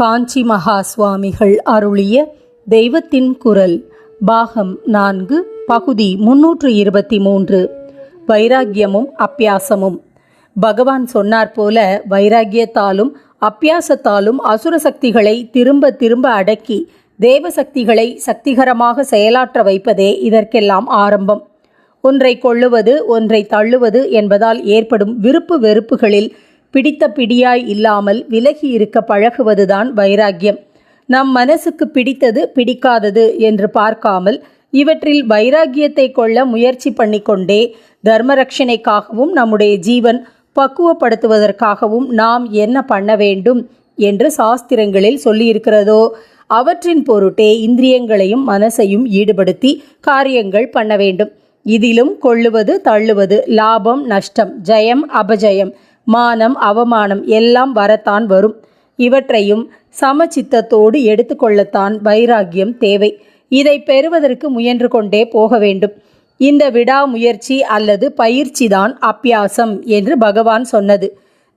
காஞ்சி மகா சுவாமிகள் அருளிய தெய்வத்தின் குரல் பாகம் நான்கு பகுதி முன்னூற்று இருபத்தி மூன்று. வைராக்கியமும் அப்பியாசமும். பகவான் சொன்னார் போல வைராக்கியத்தாலும் அப்பியாசத்தாலும் அசுர சக்திகளை திரும்ப திரும்ப அடக்கி தேவ சக்திகளை சக்திகரமாக செயலாற்ற வைப்பதே இதற்கெல்லாம் ஆரம்பம். ஒன்றை கொள்ளுவது ஒன்றை தள்ளுவது என்பதால் ஏற்படும் விருப்பு வெறுப்புகளில் பிடித்த பிடியாய் இல்லாமல் விலகி இருக்க பழகுவதுதான் வைராக்கியம். நம் மனசுக்கு பிடித்தது பிடிக்காதது என்று பார்க்காமல் இவற்றில் வைராக்கியத்தை கொள்ள முயற்சி பண்ணிக்கொண்டே தர்மரட்சணைக்காகவும் நம்முடைய ஜீவன் பக்குவப்படுத்துவதற்காகவும் நாம் என்ன பண்ண வேண்டும் என்று சாஸ்திரங்களில் சொல்லியிருக்கிறதோ அவற்றின் பொருட்டே இந்திரியங்களையும் மனசையும் ஈடுபடுத்தி காரியங்கள் பண்ண வேண்டும். இதிலும் கொள்ளுவது தள்ளுவது லாபம் நஷ்டம் ஜெயம் அபஜயம். மானம் அவமானம் எல்லாம் வரத்தான் வரும். இவற்றையும் சமச்சித்தத்தோடு எடுத்துக்கொள்ளத்தான் வைராக்கியம் தேவை. இதை பெறுவதற்கு முயன்று கொண்டே போக வேண்டும். இந்த விடாமுயற்சி அல்லது பயிற்சிதான் அப்பியாசம் என்று பகவான் சொன்னது.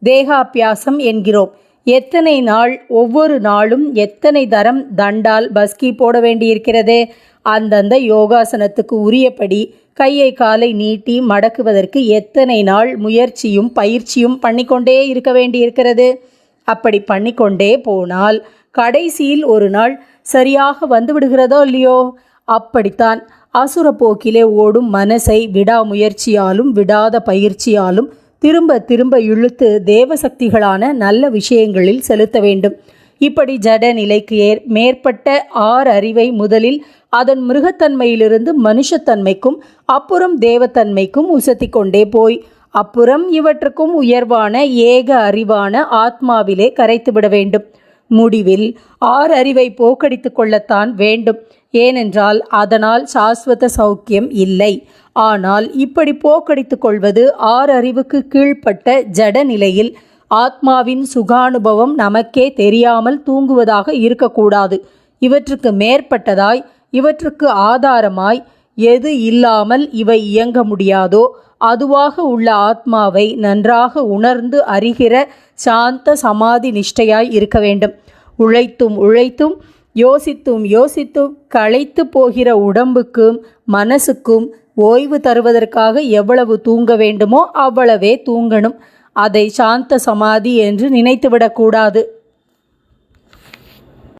தேகாபியாசம் என்கிறோம். எத்தனை நாள் ஒவ்வொரு நாளும் எத்தனை தரம் தண்டால் பஸ்கி போட வேண்டியிருக்கிறதே? அந்தந்த யோகாசனத்துக்கு உரியபடி கையை காலை நீட்டி மடக்குவதற்கு எத்தனை நாள் முயற்சியும் பயிற்சியும் பண்ணிக்கொண்டே இருக்க வேண்டியிருக்கிறது? அப்படி பண்ணிக்கொண்டே போனால் கடைசியில் ஒரு நாள் சரியாக வந்து விடுகிறதோ இல்லையோ? அப்படித்தான் அசுர போக்கிலே ஓடும் மனசை விடாமுயற்சியாலும் விடாத பயிற்சியாலும் திரும்ப திரும்ப இழுத்து தேவசக்திகளான நல்ல விஷயங்களில் செலுத்த வேண்டும். இப்படி ஜட நிலைக்கு ஏர் மேற்பட்ட ஆறு அறிவை முதலில் அதன் மிருகத்தன்மையிலிருந்து மனுஷத்தன்மைக்கும் அப்புறம் தேவத்தன்மைக்கும் உசத்தி கொண்டே போய் அப்புறம் இவற்றுக்கும் உயர்வான ஏக அறிவான ஆத்மாவிலே கரைத்துவிட வேண்டும். முடிவில் ஆறு அறிவை போக்கடித்து கொள்ளத்தான் வேண்டும். ஏனென்றால் அதனால் சாஸ்வத சௌக்கியம் இல்லை. ஆனால் இப்படி போக்கடித்து கொள்வது ஆறு அறிவுக்கு கீழ்ப்பட்ட ஜட நிலையில் ஆத்மாவின் சுகானுபவம் நமக்கே தெரியாமல் தூங்குவதாக இருக்கக்கூடாது. இவற்றுக்கு மேற்பட்டதாய் இவற்றுக்கு ஆதாரமாய் எது இல்லாமல் இவை இயங்க முடியாதோ அதுவாக உள்ள ஆத்மாவை நன்றாக உணர்ந்து அறிகிற சாந்த சமாதி நிஷ்டையாய் இருக்க வேண்டும். உழைத்தும் உழைத்தும் யோசித்தும் யோசித்தும் களைத்து போகிற உடம்புக்கும் மனசுக்கும் ஓய்வு தருவதற்காக எவ்வளவு தூங்க வேண்டுமோ அவ்வளவே தூங்கணும். அதை சாந்த சமாதி என்று நினைத்துவிடக்கூடாது.